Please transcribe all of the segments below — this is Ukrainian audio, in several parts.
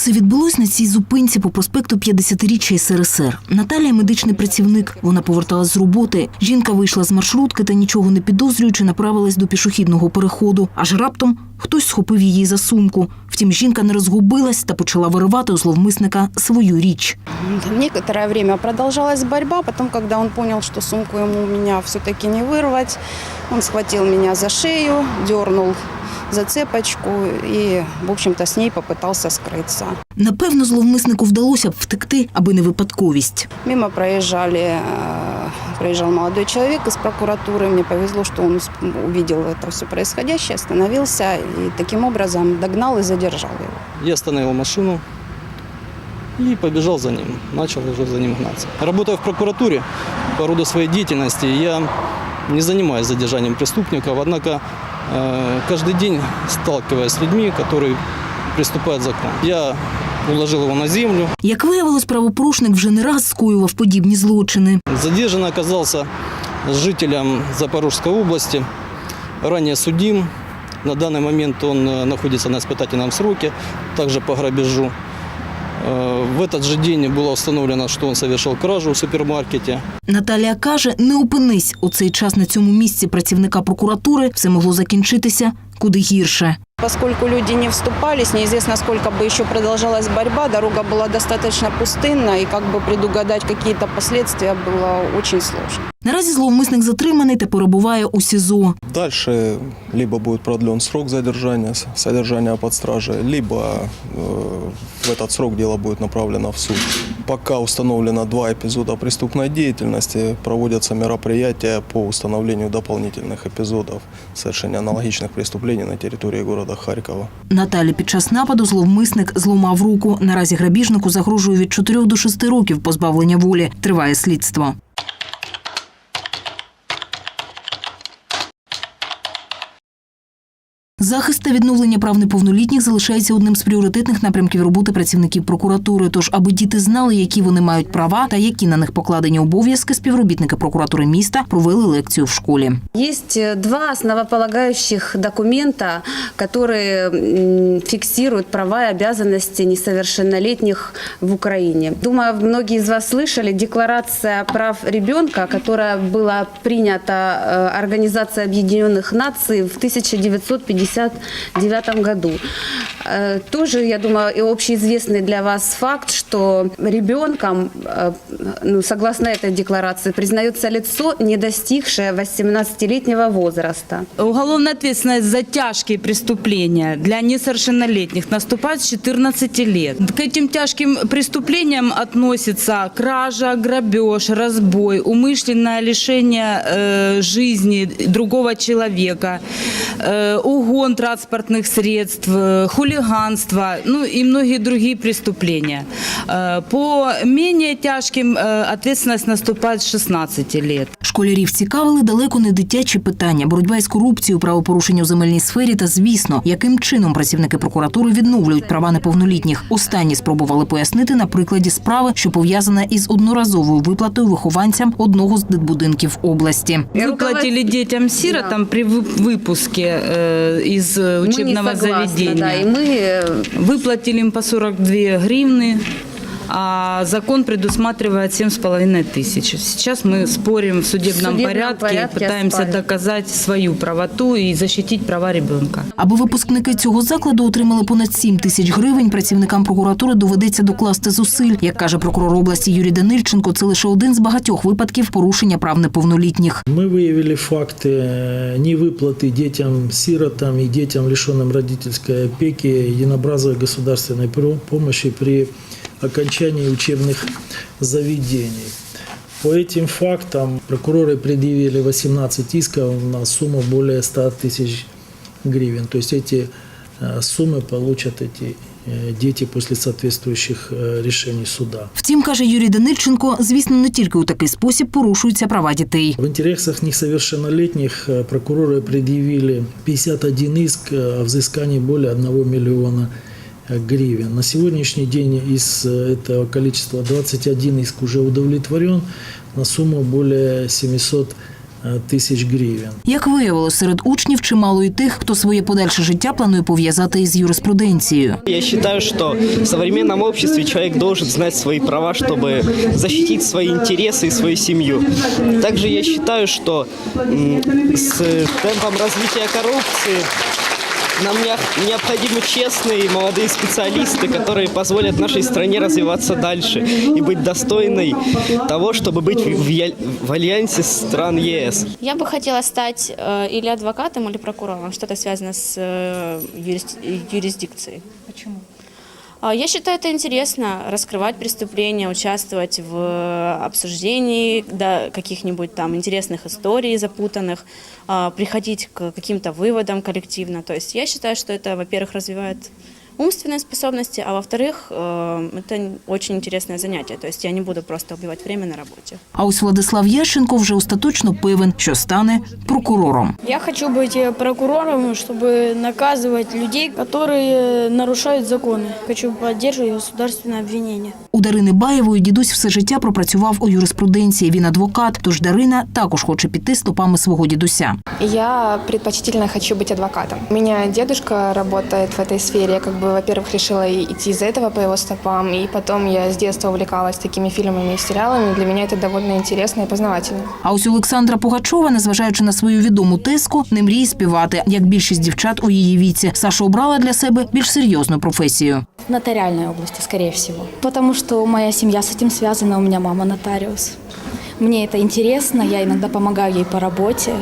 Все відбулось на цій зупинці по проспекту 50-річчя СРСР. Наталія медичний працівник. Вона поверталась з роботи. Жінка вийшла з маршрутки та нічого не підозрюючи, направилась до пішохідного переходу. Аж раптом хтось схопив її за сумку. Втім, жінка не розгубилась та почала виривати у зловмисника свою річ. Некоторое время продолжалась борьба. Потом, когда он понял, что сумку ему у меня все-таки не вырвать, он схватил меня за шею, дернул за цепочку и, в общем-то, с ней попытался скрыться. Напевно, зловмиснику вдалося б втекти, аби не випадковість. Мимо проезжали, э, проезжал молодой человек из прокуратуры. Мне повезло, что он увидел это все происходящее, остановился и таким образом догнал и задержал его. Я остановил машину и побежал за ним. Начал уже за ним гнаться. Работая в прокуратуре по роду своей деятельности, я не занимаюсь задержанием преступников, однако э, каждый день сталкиваюсь с людьми, которые приступают к закону. Я уложил его на землю. Як виявилось, правопорушник вже не раз скоював подібні злочини. Задержан оказался жителем Запорожской области, ранее судим. На данный момент он э, находится на испытательном сроке, также по грабежу. Э, В этот же день было установлено, что он совершил кражу в супермаркете. Наталія каже, не опинись у цей час на цьому місці працівника прокуратури, все могло закінчитися куди гірше. Поскольку люди не вступались, неизвестно, сколько бы еще продолжалась борьба, дорога была достаточно пустынна, и как бы предугадать какие-то последствия было очень сложно. Наразі зловмисник затриманий та перебуває у СІЗО. Дальше либо будет продлен срок задержания, с- содержания под стражей, либо э, в этот срок дело будет направлено в суд. Пока установлено два эпизода преступной деятельности, проводятся мероприятия по установлению дополнительных эпизодов совершения аналогичных преступлений на территории города Харькова. Наталі під час нападу зловмисник зламав руку. Наразі грабіжнику загрожує від 4 до 6 років позбавлення волі. Триває слідство. Захист та відновлення прав неповнолітніх залишається одним з пріоритетних напрямків роботи працівників прокуратури. Тож, аби діти знали, які вони мають права та які на них покладені обов'язки, співробітники прокуратури міста провели лекцію в школі. Є е, два основополагающих документа, які фіксують права і обов'язки несовершеннолетніх в Україні. Думаю, многие з вас слышали декларація прав ребенка, яка була прийнята э, організацією Об'єднаних Націй в 1950 1969 году. Э, тоже, я думаю, и общеизвестный для вас факт, что ребенком, э, ну, согласно этой декларации, признается лицо, не достигшее 18-летнего возраста. Уголовная ответственность за тяжкие преступления для несовершеннолетних наступает с 14 лет. К этим тяжким преступлениям относятся кража, грабеж, разбой, умышленное лишение э, жизни другого человека, э, угон транспортных средств, э, хулиганство, ну и многие другие преступления. Э, по менее тяжким э, ответственность наступает с 16 лет. Школярів цікавили далеко не дитячі питання, боротьба із корупцією, правопорушення у земельній сфері та, звісно, яким чином працівники прокуратури відновлюють права неповнолітніх. Останні спробували пояснити на прикладі справи, що пов'язана із одноразовою виплатою вихованцям одного з дитбудинків області. Выплатили детям-сиротам при вы- выпуске э, из э, Мы не учебного согласны, заведения. Да, и мы э, Выплатили им по 42 гривны, а закон предусматривает 7,5 тысяч. Сейчас мы спорим в судебном, В судебном порядке, порядке пытаемся оспариваем. доказать свою правоту и защитить права ребенка. Аби випускники цього закладу отримали понад 7 тисяч гривень, працівникам прокуратури доведеться докласти зусиль. Як каже прокурор області Юрій Данильченко, це лише один з багатьох випадків порушення прав неповнолітніх. Мы выявили факты э, невыплаты детям-сиротам и детям, лишенным родительской опеки, единообразовой государственной про- помощи при окончании учебных заведений. По этим фактам прокуроры предъявили 18 исков на сумму более 100 тысяч гривен. То есть эти э, суммы получат эти э, дети после соответствующих э, решений суда. Втім, каже Юрій Данильченко, звісно, не тільки у такий спосіб порушуються права дітей. В интересах несовершеннолетних э, прокуроры предъявили 51 иск э, о взыскании более 1 миллиона э, гривен. На сегодняшний день из э, этого количества 21 иск уже удовлетворен на сумму более 700 э, тысяч гривен. Як виявилось, серед учнів чимало і тих, хто своє подальше життя планує пов'язати із юриспруденцією. Я считаю, что в современном обществе человек должен знать свои права, чтобы защитить свои интересы и свою семью. Также я считаю, что м, с темпом развития коррупции нам необ- необходимы честные молодые специалисты, которые позволят нашей стране развиваться дальше и быть достойной того, чтобы быть в, в я- в альянсе стран ЕС. Я бы хотела стать э, или адвокатом, или прокурором, что-то связано с э, юрис- юрисдикцией. Почему? Я считаю это интересно, раскрывать преступления, участвовать в э, обсуждении да, каких-нибудь там интересных историй запутанных, а, приходить к каким-то выводам коллективно. То есть я считаю, что это, во-первых, развивает умственные способности, а во-вторых, э, это очень интересное занятие. То есть я не буду просто убивать время на работе. А ось Владислав Ященко вже остаточно певен, що стане прокурором. Я хочу быть э, прокурором, чтобы наказывать людей, которые нарушают законы. Хочу поддерживать государственное обвинение. У Дарини Баєвої дідусь все життя пропрацював у юриспруденції. Він адвокат, тож Дарина також хоче піти стопами свого дідуся. Я предпочтительно хочу быть адвокатом. У меня дедушка работает в этой сфере. Я как бы, во-первых, решила и идти из этого по его стопам, и потом я с детства увлекалась такими фильмами и сериалами. Для меня это довольно интересно и познавательно. А ось Олександра Пугачова, незважаючи на свою відому тиску, не мріє співати, як більшість дівчат у її віці. Саша обрала для себе більш серйозну професію. В нотариальной области, скорее всего. Потому что моя семья с этим связана, у меня мама нотариус. Мне это интересно, я иногда помогаю ей по работе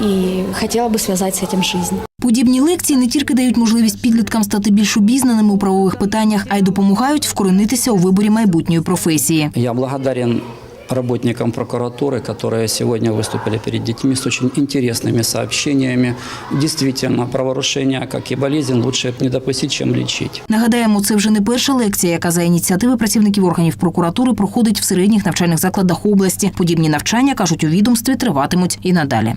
и хотела бы связать с этим жизнь. Подібні лекції не тільки дають можливість підліткам стати більш обізнаними у правових питаннях, а й допомагають вкоренитися у виборі майбутньої професії. Я благодарен работникам прокуратуры, которые сегодня выступили перед детьми с очень интересными сообщениями. Действительно, праворушения, как и болезнь, лучше не допустить, чем лечить. Нагадаємо, це вже не перша лекція, яка за ініціативи працівників органів прокуратури проходить в середніх навчальних закладах області. Подібні навчання кажуть у відомстві триватимуть і надалі.